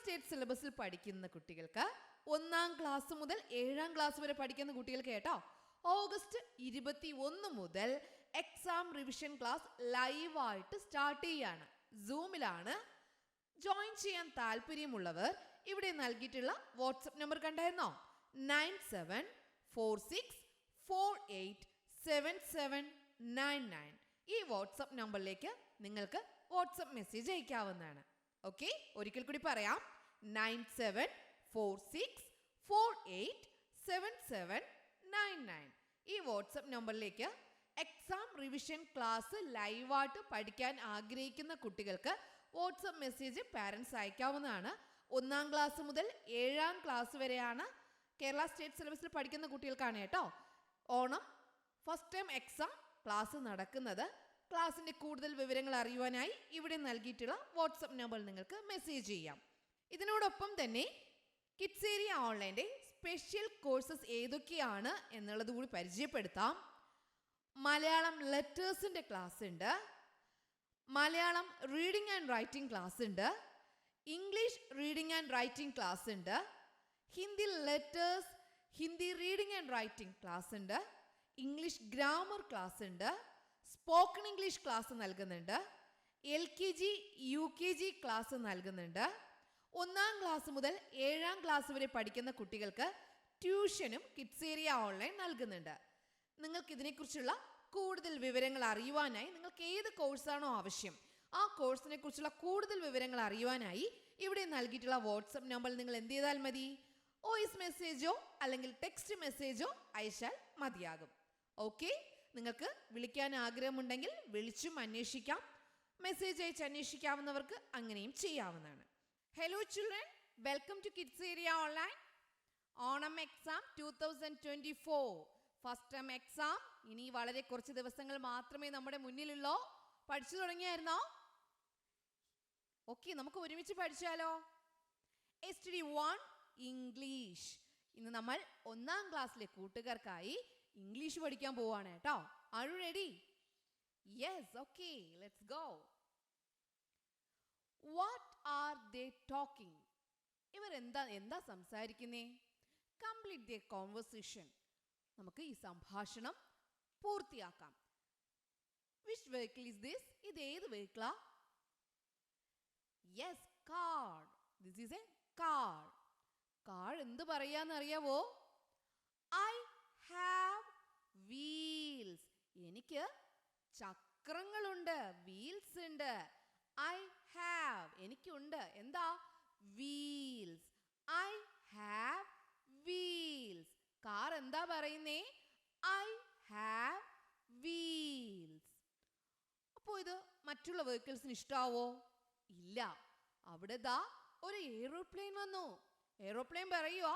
State സിലബസിൽ പഠിക്കുന്ന കുട്ടികൾക്ക് ഒന്നാം ക്ലാസ് മുതൽ ഏഴാം ക്ലാസ് വരെ പഠിക്കുന്ന കുട്ടികൾക്ക് കേട്ടോ ഓഗസ്റ്റ് ഇരുപത്തി ഒന്ന് മുതൽ എക്സാം റിവിഷൻ ക്ലാസ് ലൈവായിട്ട് സ്റ്റാർട്ട് ചെയ്യാണ്. സൂമിലാണ് ജോയിൻ ചെയ്യാൻ താല്പര്യമുള്ളവർ ഇവിടെ നൽകിയിട്ടുള്ള വാട്സപ്പ് നമ്പർ കണ്ടായിരുന്നോ? Nine seven four six four eight seven seven nine nine ഈ വാട്സപ്പ് നമ്പറിലേക്ക് നിങ്ങൾക്ക് വാട്സപ്പ് മെസ്സേജ് അയക്കാവുന്നതാണ്. ഓക്കെ ഒരിക്കൽ കൂടി പറയാം. Nine seven four six four eight seven seven nine nine ഈ വാട്സപ്പ് നമ്പറിലേക്ക് എക്സാം റിവിഷൻ ക്ലാസ് ലൈവായിട്ട് പഠിക്കാൻ ആഗ്രഹിക്കുന്ന കുട്ടികൾക്ക് വാട്സപ്പ് മെസ്സേജ് പാരൻസ് അയക്കാവുന്നതാണ്. ഒന്നാം ക്ലാസ് മുതൽ ഏഴാം ക്ലാസ് വരെയാണ് കേരള സ്റ്റേറ്റ് സിലബസിൽ പഠിക്കുന്ന കുട്ടികൾക്കാണ് കേട്ടോ. Onam first time exam class നടക്കുന്നത്. ക്ലാസ്സിന്റെ കൂടുതൽ വിവരങ്ങൾ അറിയുവാനായി ഇവിടെ നൽകിയിട്ടുള്ള വാട്സപ്പ് നമ്പർ നിങ്ങൾക്ക് മെസ്സേജ് ചെയ്യാം. ഇതിനോടൊപ്പം തന്നെ കിഡ്സേരിയ ഓൺലൈന്റെ സ്പെഷ്യൽ കോഴ്സസ് ഏതൊക്കെയാണ് എന്നുള്ളത് കൂടി പരിചയപ്പെടുത്താം. മലയാളം ലെറ്റേഴ്സിന്റെ ക്ലാസ് ഉണ്ട്. Malayalam reading and writing class ഉണ്ട്. English reading and writing class ഉണ്ട്. Hindi letters Hindi reading and writing class ഉണ്ട്. ഇംഗ്ലീഷ് ഗ്രാമർ ക്ലാസ് ഉണ്ട്. സ്പോക്കൺ ഇംഗ്ലീഷ് ക്ലാസ് നൽകുന്നുണ്ട്. L K G U K G class നൽകുന്നുണ്ട്. ഒന്നാം class മുതൽ ഏഴാം class വരെ പഠിക്കുന്ന കുട്ടികൾക്ക് ട്യൂഷനും കിഡ്സ് ഏരിയ ഓൺലൈൻ നൽകുന്നുണ്ട്. നിങ്ങൾക്ക് ഇതിനെക്കുറിച്ചുള്ള കൂടുതൽ വിവരങ്ങൾ അറിയുവാനായി നിങ്ങൾക്ക് ഏത് കോഴ്സാണോ ആവശ്യം ആ കോഴ്സിനെ കുറിച്ചുള്ള കൂടുതൽ വിവരങ്ങൾ അറിയുവാനായി ഇവിടെ നൽകിയിട്ടുള്ള വാട്സപ്പ് നമ്പർ നിങ്ങൾ എന്ത് ചെയ്താൽ മതി? വോയിസ് മെസ്സേജോ അല്ലെങ്കിൽ ടെക്സ്റ്റ് മെസ്സേജോ അയച്ചാൽ മതിയാകും. ഓക്കെ? നിങ്ങൾക്ക് വിളിക്കാൻ ആഗ്രഹമുണ്ടെങ്കിൽ വിളിച്ചും അന്വേഷിക്കാം. മെസ്സേജ് അയച്ച് അന്വേഷിക്കാവുന്നവർക്ക് അങ്ങനെയും ചെയ്യാവുന്നതാണ്. Hello children welcome to kids area online Onam exam two thousand twenty four first time exam ഇനി വളരെ കുറച്ച് ദിവസങ്ങൾ മാത്രമേ നമ്മുടെ മുന്നിലുള്ളോ. പഠിച്ചു തുടങ്ങിയായിരുന്നോ? ഓക്കെ നമുക്ക് ഒരുമിച്ച് പഠിച്ചാലോ? എസ് ഡി വൺ ഇംഗ്ലീഷ് ഇന്ന് നമ്മൾ ഒന്നാം ക്ലാസ്സിലെ കൂട്ടുകാർക്കായി ഇംഗ്ലീഷ് പഠിക്കാൻ പോവാണ് കേട്ടോ. Are ready yes okay let's go what are they talking ഇവർ എന്താ എന്താ സംസാരിക്കുന്നേ? കംപ്ലീറ്റ് ദ കോൺവെർസേഷൻ നമുക്ക് ഈ സംഭാഷണം പൂർത്തിയാക്കാം. വിച്ച് വെഹിക്കിൾ ഇസ് ദിസ് ഇത് ഏത് വെഹിക്കിളാ yes car this is a car car എന്ത് പറയാന്ന് അറിയാവോ? ഐ ഹാവ് വീൽസ് എനിക്ക് ചക്രങ്ങളുണ്ട് വീൽസ് ഉണ്ട്. ഐ ഹാവ് എനിക്കുണ്ട്. എന്താ? Wheels I have wheels car എന്താ പറയുന്നേ? ഐ ഹാവ് വീൽസ് അപ്പോൾ ഇത് മറ്റുള്ള വെഹിക്കിൾസിന് ഇഷ്ടാവോ? ഇല്ല. അവിടെ ദാ ഒരു എയ്റോപ്ലെയിൻ വന്നു. എയ്റോപ്ലെയിൻ പറയുക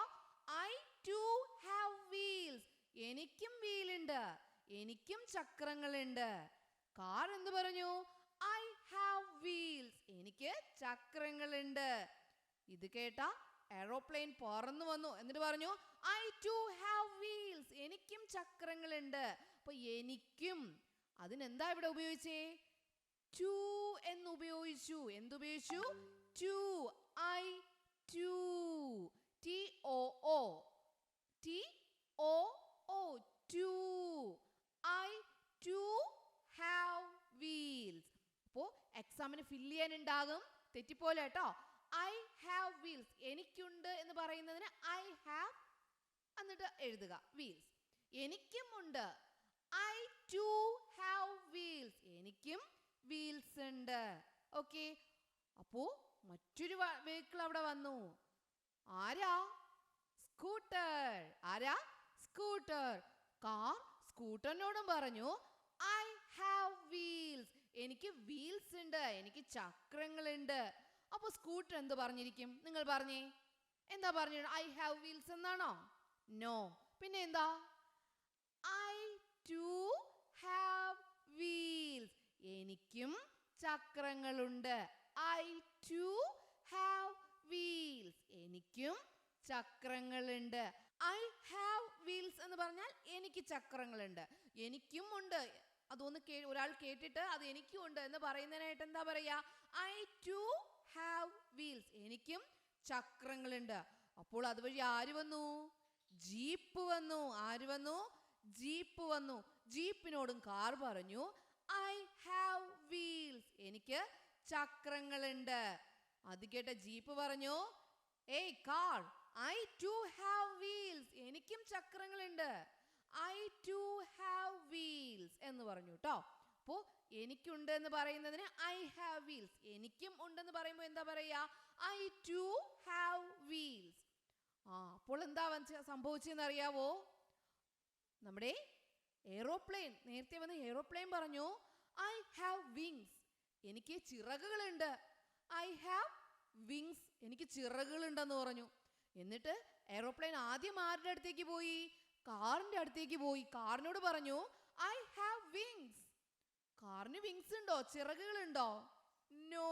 ഐ ടു ഹാവ് വീൽസ് എനിക്കും വീലുണ്ട് എനിക്കും ചക്രങ്ങളുണ്ട്. കാർ എന്ന് പറഞ്ഞു? ഐ ഹാവ് വീൽസ് എനിക്ക് ചക്രങ്ങളുണ്ട്. ഇത് കേട്ട എറോപ്ലെയിൻ പറന്നു വന്നു. എന്നിട്ട് പറഞ്ഞു ഐ ടു ഹാവ് വീൽസ് എനിക്കും ചക്രങ്ങളുണ്ട്. അപ്പൊ എനിക്കും അതിനെന്താ ഇവിടെ ഉപയോഗിച്ചേ? ടു എന്ന് ഉപയോഗിച്ചു. എന്തുപയോഗിച്ചു? Too. I too T O O T O O too I too have wheels അപ്പോൾ എക്സാമിന് ഫില്ല് ചെയ്യാനുണ്ടാകും. തെറ്റിപ്പോലെ കേട്ടോ. ഐ ഹാവ് വീൽസ് എനിക്കുണ്ട് എന്ന് പറയുന്നതിന് ഐ ഹാവ് എന്നിട്ട് എഴുതുക. വീൽസ് എനിക്കും ഉണ്ട് ഐ ടു ഹാവ് വീൽസ് എനിക്കും വീൽസ് ഉണ്ട്. ഓക്കെ അപ്പോ മറ്റൊരു വെഹിക്കിൾ അവിടെ വന്നു. ആരാ? സ്കൂട്ടർ ആരാ? സ്കൂട്ടർ കാർ സ്കൂട്ടറിനോടും പറഞ്ഞു. ഐ ഹാവ് എനിക്ക് വീൽസ് ഉണ്ട് എനിക്ക് ചക്രങ്ങളുണ്ട്. അപ്പൊ സ്കൂട്ടർ എന്ത് പറഞ്ഞിരിക്കും? നിങ്ങൾ പറഞ്ഞേ. എന്താ പറഞ്ഞു ഐ ഹാവ് വീൽസ് എന്നാണോ? നോ പിന്നെ എന്താ? ഐ ടു ഹാവ് വീൽസ് എനിക്കും ചക്രങ്ങളുണ്ട്. ഐ ടു ഹാവ് വീൽസ് എനിക്കും ചക്രങ്ങളുണ്ട്. ഐ ഹാവ് വീൽസ് എന്ന് പറഞ്ഞാൽ എനിക്ക് ചക്രങ്ങളുണ്ട്. എനിക്കും ഉണ്ട്. അതൊന്ന് കേ ഒരാൾ കേട്ടിട്ട് അത് എനിക്കും ഉണ്ട് എന്ന് പറയുന്നതിനായിട്ട് എന്താ പറയാ? ഐ ടു ഹാവ് വീൽസ് എനിക്കും ചക്രങ്ങളുണ്ട്. അപ്പോൾ അതുവഴി ആര് വന്നു? ജീപ്പ് വന്നു. ആര് വന്നു? ജീപ്പ് വന്നു. ജീപ്പിനോടും കാർ പറഞ്ഞു ഐ ഹാവ് വീൽസ് എനിക്ക് ചക്രങ്ങളുണ്ട്. അത് കേട്ട ജീപ്പ് പറഞ്ഞു ഏയ് car I too have wheels എനിക്കും ചക്രങ്ങളുണ്ട്. ഐ ടു ഹാവ് പറഞ്ഞു കേട്ടോ അപ്പോ എനിക്കുണ്ട് എന്ന് പറയുന്നതിന് ഐ ഹാവ് വീൽസ് എനിക്കും ഉണ്ടെന്ന് പറയുമ്പോൾ എന്താ പറയാ? ഐ ടു ഹാവ് വീൽസ് ആ അപ്പോൾ എന്താ സംഭവിച്ചതെന്ന് അറിയാവോ നമ്മുടെ എയ്റോപ്ലെയിൻ നേരത്തെ വന്ന എയ്റോപ്ലെയിൻ പറഞ്ഞു ഐ ഹാവ് വിങ്സ് എനിക്ക് ചിറകുകളുണ്ട്. ഐ ഹാവ് വിങ്സ് എനിക്ക് ചിറകുകളുണ്ടെന്ന് പറഞ്ഞു. എന്നിട്ട് എയ്റോപ്ലെയിൻ ആദ്യം ആരുടെ അടുത്തേക്ക് പോയി? കാറിന്റെ അടുത്തേക്ക് പോയി. കാറിനോട് പറഞ്ഞു കാറിന് വിങ്സ് ഉണ്ടോ? ചിറകുകളുണ്ടോ? നോ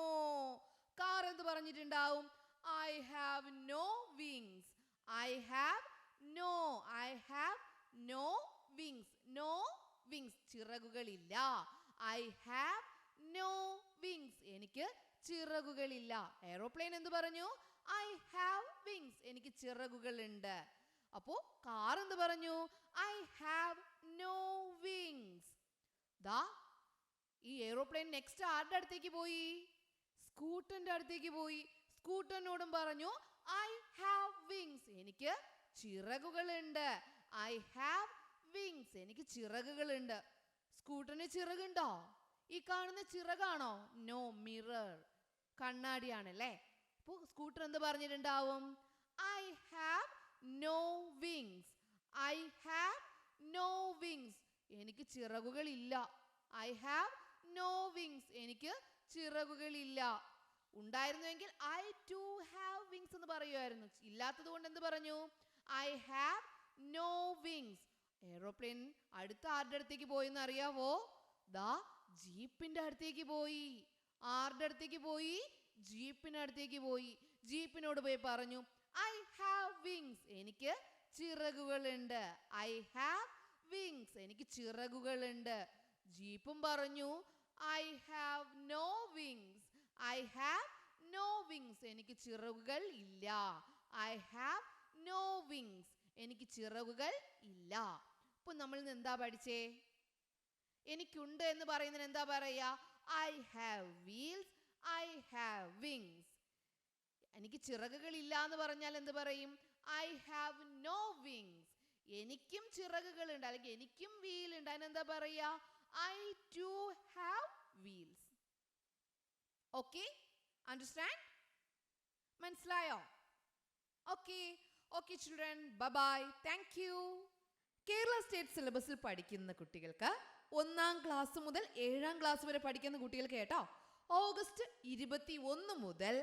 കാർ എന്ത് പറഞ്ഞിട്ടുണ്ടാവും? I have no wings I have no I have no wings no wings ചിറകുകളില്ല. I have no wings എനിക്ക് ചിറകുകളില്ല. എയ്റോപ്ലെയിൻ എന്ത് പറഞ്ഞു? ഐ ഹാവ് വിങ്സ് എനിക്ക് ചിറകുകളുണ്ട്. അപ്പോ കാർ എന്ത് പറഞ്ഞു? ഐ ഹാവ് നോ വിങ്സ് ദാ ഈ എയ്റോപ്ലെയിൻ നെക്സ്റ്റ് ആരുടെ അടുത്തേക്ക് പോയി? സ്കൂട്ടറിന്റെ അടുത്തേക്ക് പോയി. സ്കൂട്ടനോടും പറഞ്ഞു ഐ ഹാവ് വിങ്സ് എനിക്ക് ചിറകുകളുണ്ട്. ഐ ഹാവ് വിങ്സ് എനിക്ക് ചിറകുകളുണ്ട്. സ്കൂട്ടറിന് ചിറകുണ്ടോ? ഈ കാണുന്ന ചിറകാണോ? No mirror കണ്ണാടിയാണല്ലേ? അപ്പോൾ സ്കൂട്ടർ എന്ത് പറഞ്ഞിട്ടുണ്ടാവും? I have no wings I have no wings എനിക്ക് ചിറകുകളില്ല. ഐ ഹാവ് നോ വിങ്സ് എനിക്ക് ചിറകുകളില്ല. ഉണ്ടായിരുന്നുവെങ്കിൽ ഐ ടു ഹാവ് വിങ്സ് എന്ന് പറയുമായിരുന്നു. ഇല്ലാത്തത് കൊണ്ട് എന്ത് പറഞ്ഞു? I have no wings aeroplane അടുത്ത ആരുടെ അടുത്തേക്ക് പോയി എന്ന് അറിയാവോ? ദാ ജീപ്പിന്റെ അടുത്തേക്ക് പോയി. ആരുടെ അടുത്തേക്ക് പോയി? ജീപ്പിന്റെ അടുത്തേക്ക് പോയി. ജീപ്പിനോട് പോയി പറഞ്ഞു ഐ ഹാവ് വിങ്സ് എനിക്ക് ചിറകുകളുണ്ട്. ഐ ഹാവ് വിങ്സ് എനിക്ക് ചിറകുകളുണ്ട്. ജീപ്പും പറഞ്ഞു I have no wings I have no wings എനിക്ക് ചിറകുകൾ ഇല്ല. ഐ ഹാവ് നോ വിങ്സ് എനിക്ക് ചിറകുകൾ ഇല്ല. അപ്പൊ നമ്മൾ ഇന്ന് എന്താ പഠിച്ചേ? എനിക്കുണ്ട് എന്ന് പറയുന്നതിന് എന്താ പറയാ? I have wheels I have wings എനിക്ക് ചിറകുകൾ ഇല്ല എന്ന് പറഞ്ഞാൽ എന്ത് പറയും? ഐ ഹാവ് നോ വിങ്സ് എനിക്കും ചിറകുകൾ ഉണ്ട് അല്ലെങ്കിൽ എനിക്കും വീൽ ഉണ്ട്. അതിനെന്താ പറയാ? I too have wheels okay understand മനസ്സിലായോ? Okay okay children bye bye thank you Kerala state സിലബസിൽ പഠിക്കുന്ന കുട്ടികൾക്ക് ഒന്നാം ക്ലാസ് മുതൽ ഏഴാം ക്ലാസ് വരെ പഠിക്കുന്ന കുട്ടികൾക്ക് കേട്ടോ. ഓഗസ്റ്റ് ഇരുപത്തി ഒന്ന് മുതൽ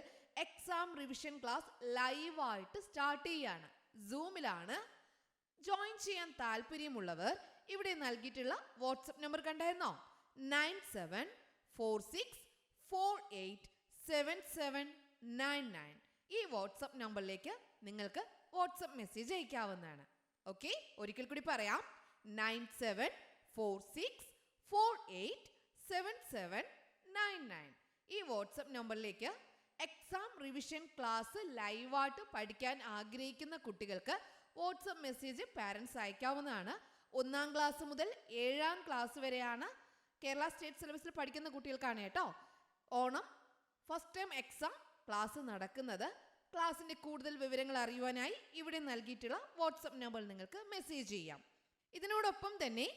എക്സാം റിവിഷൻ ക്ലാസ് ലൈവായിട്ട് സ്റ്റാർട്ട് ചെയ്യാണ്. സൂമിലാണ് ജോയിൻ ചെയ്യാൻ താല്പര്യമുള്ളവർ ഇവിടെ നൽകിയിട്ടുള്ള വാട്സപ്പ് നമ്പർ കണ്ടായിരുന്നോ? Nine seven four six four eight seven seven nine nine ഈ വാട്സപ്പ് നമ്പറിലേക്ക് നിങ്ങൾക്ക് വാട്സപ്പ് മെസ്സേജ് അയക്കാവുന്നതാണ്. ഓക്കെ ഒരിക്കൽ കൂടി പറയാം. Nine seven four six four eight seven seven nine nine ഈ വാട്സപ്പ് നമ്പറിലേക്ക് എക്സാം റിവിഷൻ ക്ലാസ് ലൈവായിട്ട് പഠിക്കാൻ ആഗ്രഹിക്കുന്ന കുട്ടികൾക്ക് വാട്സപ്പ് മെസ്സേജ് പാരൻസ് അയക്കാവുന്നതാണ്. ഒന്നാം ക്ലാസ് മുതൽ ഏഴാം ക്ലാസ് വരെയാണ് കേരള സ്റ്റേറ്റ് സിലബസിൽ പഠിക്കുന്ന കുട്ടികൾക്കാണ് കേട്ടോ. Onam first time exam class നടക്കുന്നത്. ക്ലാസ്സിന്റെ കൂടുതൽ വിവരങ്ങൾ അറിയുവാനായി ഇവിടെ നൽകിയിട്ടുള്ള വാട്സപ്പ് നമ്പറിൽ നിങ്ങൾക്ക് മെസ്സേജ് ചെയ്യാം. ഇതിനോടൊപ്പം തന്നെ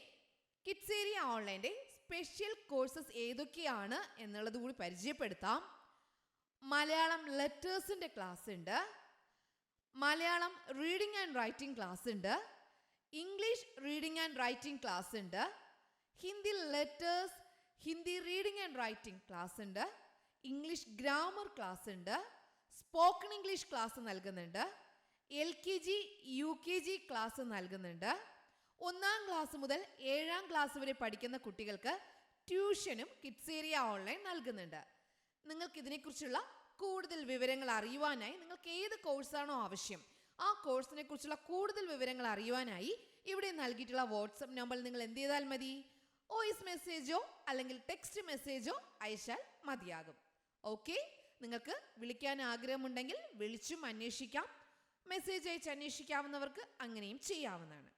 കിഡ്സ് ഓൺലൈന്റെ സ്പെഷ്യൽ കോഴ്സസ് ഏതൊക്കെയാണ് എന്നുള്ളത് കൂടി പരിചയപ്പെടുത്താം. മലയാളം ലെറ്റേഴ്സിന്റെ ക്ലാസ് ഉണ്ട്. Malayalam reading and writing class ഉണ്ട്. English reading and writing class ഉണ്ട്. Hindi letters Hindi reading and writing class ഉണ്ട്. ഇംഗ്ലീഷ് ഗ്രാമർ ക്ലാസ് ഉണ്ട്. സ്പോക്കൺ ഇംഗ്ലീഷ് ക്ലാസ് നൽകുന്നുണ്ട്. L K G U K G class നൽകുന്നുണ്ട്. ഒന്നാം class മുതൽ ഏഴാം class വരെ പഠിക്കുന്ന കുട്ടികൾക്ക് ട്യൂഷനും കിഡ്സ് ഏരിയ ഓൺലൈൻ നൽകുന്നുണ്ട്. നിങ്ങൾക്ക് ഇതിനെക്കുറിച്ചുള്ള കൂടുതൽ വിവരങ്ങൾ അറിയുവാനായി നിങ്ങൾക്ക് ഏത് കോഴ്സാണോ ആവശ്യം ആ കോഴ്സിനെ കുറിച്ചുള്ള കൂടുതൽ വിവരങ്ങൾ അറിയുവാനായി ഇവിടെ നൽകിയിട്ടുള്ള വാട്സപ്പ് നമ്പറിൽ നിങ്ങൾ എന്ത് ചെയ്താൽ മതി? വോയിസ് മെസ്സേജോ അല്ലെങ്കിൽ ടെക്സ്റ്റ് മെസ്സേജോ അയച്ചാൽ മതിയാകും. ഓക്കെ നിങ്ങൾക്ക് വിളിക്കാൻ ആഗ്രഹമുണ്ടെങ്കിൽ വിളിച്ചും അന്വേഷിക്കാം. മെസ്സേജ് അയച്ച് അന്വേഷിക്കാവുന്നവർക്ക് അങ്ങനെയും ചെയ്യാവുന്നതാണ്.